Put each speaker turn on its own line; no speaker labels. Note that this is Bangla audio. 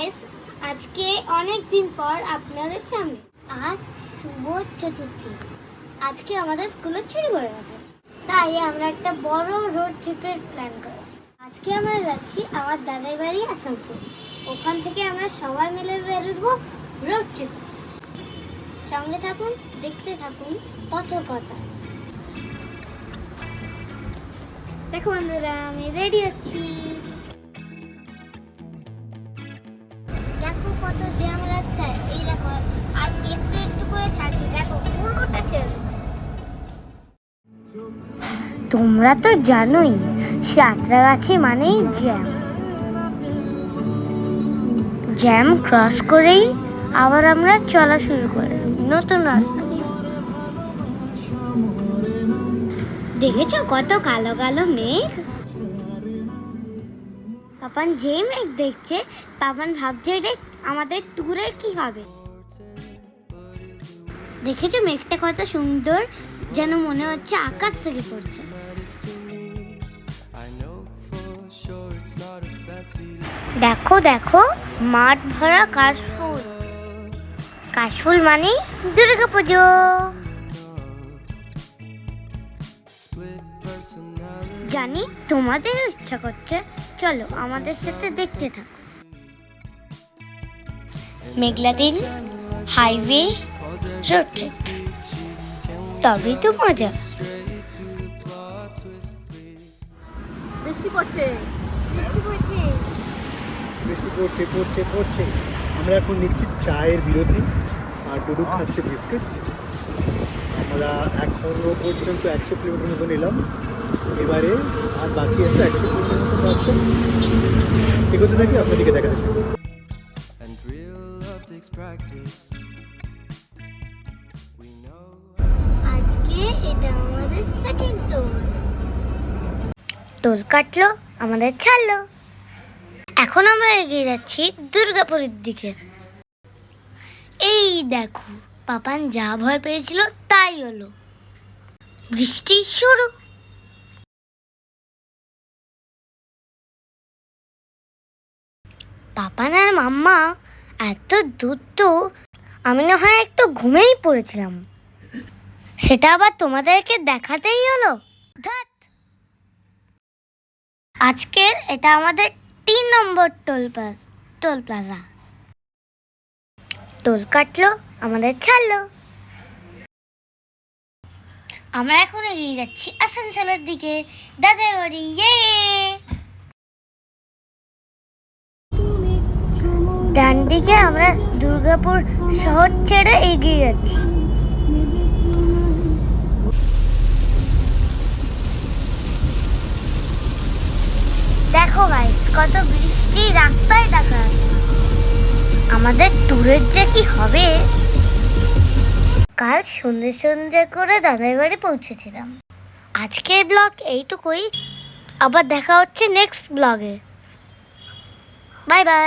গাইস আজকে অনেক দিন পর আপনাদের সামনে। আজ শুভ চতুর্থী। আজকে আমাদের স্কুলে ছুটি পড়ে গেছে। তাই আমরা একটা বড় রোড ট্রিপের প্ল্যান করেছি। আজকে আমরা যাচ্ছি আমার দাদার বাড়ি আসানসোল। ওখান থেকে আমরা সবাই মিলে বেরোবো রোড ট্রিপ সঙ্গে থাকুন, দেখতে থাকুন পথ কথা দেখো বন্ধুরা, আমি রেডি হচ্ছি তোমরা তো জানোই, সাঁতরাগাছি মানেই জ্যাম। জ্যাম ক্রস করেই আবার আমরা চলা শুরু করি, নতুন রাস্তা দেখেছ কত কালো কালো মেঘ? পাপান যে মেঘ দেখছে, পাপান ভাবছে এটা আমাদের ট্যুরে কি হবে? দেখেছ মেঘটা কত সুন্দর? যেন মনে হচ্ছে আকাশ থেকে পড়ছে। দেখো দেখো, মাঠ ভরা কাশফুল। কাশফুল মানে দুর্গা পুজো। জানি তোমাদের ইচ্ছা করছে। চলো আমাদের সাথে দেখতে থাকো। মেঘলা দিন হাইওয়ে রোড ট্রিপ তবেই তো মজা।
বৃষ্টি পড়ছে।
বৃষ্টি পড়ছে।
বৃষ্টি পড়ছে পড়ছে পড়ছে। আমরা এখন নিচ্ছি চায়ের বিরতি আর ডুডু খাচ্ছে বিস্কিট আমরা এখনও পর্যন্ত একশো কিলোমিটার মতো নিলাম। এবারে আর বাকি আছে একশো কিলোমিটার মতো রাস্তা। এগোতে থাকি আপনাদেরকে দেখা যাচ্ছে
টোল টোল কাটলো, আমাদের ছাড়লো। এখন আমরা এগিয়ে যাচ্ছি দুর্গাপুরের দিকে। এই দেখো, পাপান যা ভয় পেয়েছিল তাই হলো। বৃষ্টি শুরু। পাপান আর মাম্মা এত দূর তো আমি না হয় একটু ঘুমেই পড়েছিলাম। সেটা আবার তোমাদেরকে দেখাতেই হলো। আজকের এটা আমাদের তিন নম্বর toll plus toll plaza. Toll কাটলো, আমাদের ছাড়লো। আমরা এখন এগিয়ে যাচ্ছি আসানসোলের দিকে। দাদার বাড়ি ইয়ে। ডান দিকে আমরা দুর্গাপুর শহর ছেড়ে এগিয়ে যাচ্ছি। দেখো গাইস কত বৃষ্টি রাস্তায় দেখা আমাদের ট্যুরের যে কি হবে? কাল সন্ধে সন্ধে করে দাদার বাড়ি পৌঁছেছিলাম। আজকের ব্লগ এইটুকুই। আবার দেখা হচ্ছে নেক্সট ব্লগে বাই বাই